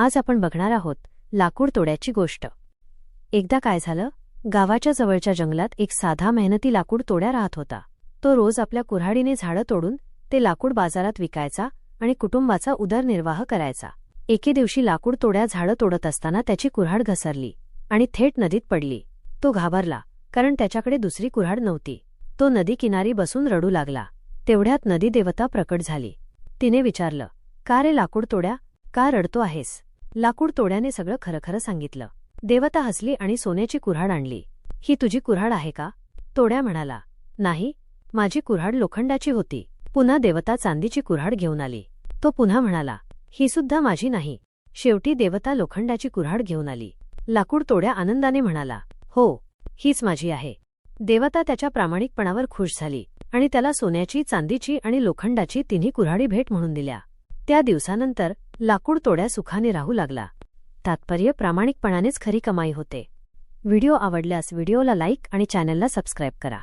आज आपण बघणार आहोत लाकूड तोड्याची गोष्ट. एकदा काय झालं? गावाच्या जवळच्या जंगलात एक साधा मेहनती लाकूड तोड्या राहत होता. तो रोज आपल्या कुऱ्हाडीने झाडं तोडून ते लाकूड बाजारात विकायचा आणि कुटुंबाचा उदरनिर्वाह करायचा. एके दिवशी लाकूड तोड्या झाडं तोडत असताना त्याची कुऱ्हाड घसरली आणि थेट नदीत पडली. तो घाबरला कारण त्याच्याकडे दुसरी कुऱ्हाड नव्हती. तो नदी किनारी बसून रडू लागला. तेवढ्यात नदी देवता प्रकट झाली. तिने विचारलं का रे लाकूड तोड्या? का रडतो आहेस? लाकूड तोड्याने सगळं खरखरं सांगितलं. देवता हसली आणि सोन्याची कुऱ्हाड आणली. ही तुझी कुऱ्हाड आहे का? तोड्या म्हणाला. नाही माझी कुऱ्हाड लोखंडाची होती. पुन्हा देवता चांदीची कुऱ्हाड घेऊन आली. तो पुन्हा म्हणाला. ही सुद्धा माझी नाही. शेवटी देवता लोखंडाची कुऱ्हाड घेऊन आली. लाकूड तोड्या आनंदाने म्हणाला. हो हीच माझी आहे. देवता त्याच्या प्रामाणिकपणावर खुश झाली आणि त्याला सोन्याची चांदीची आणि लोखंडाची तिन्ही कुऱ्हाडी भेट म्हणून दिल्या. त्या दिवसानंतर लाकूड तोड्या सुखाने राहू लागला. तात्पर्य प्रामाणिकपणानेच खरी कमाई होते. व्हिडिओ आवडल्यास व्हिडिओला लाईक आणि चॅनलला सबस्क्राईब करा.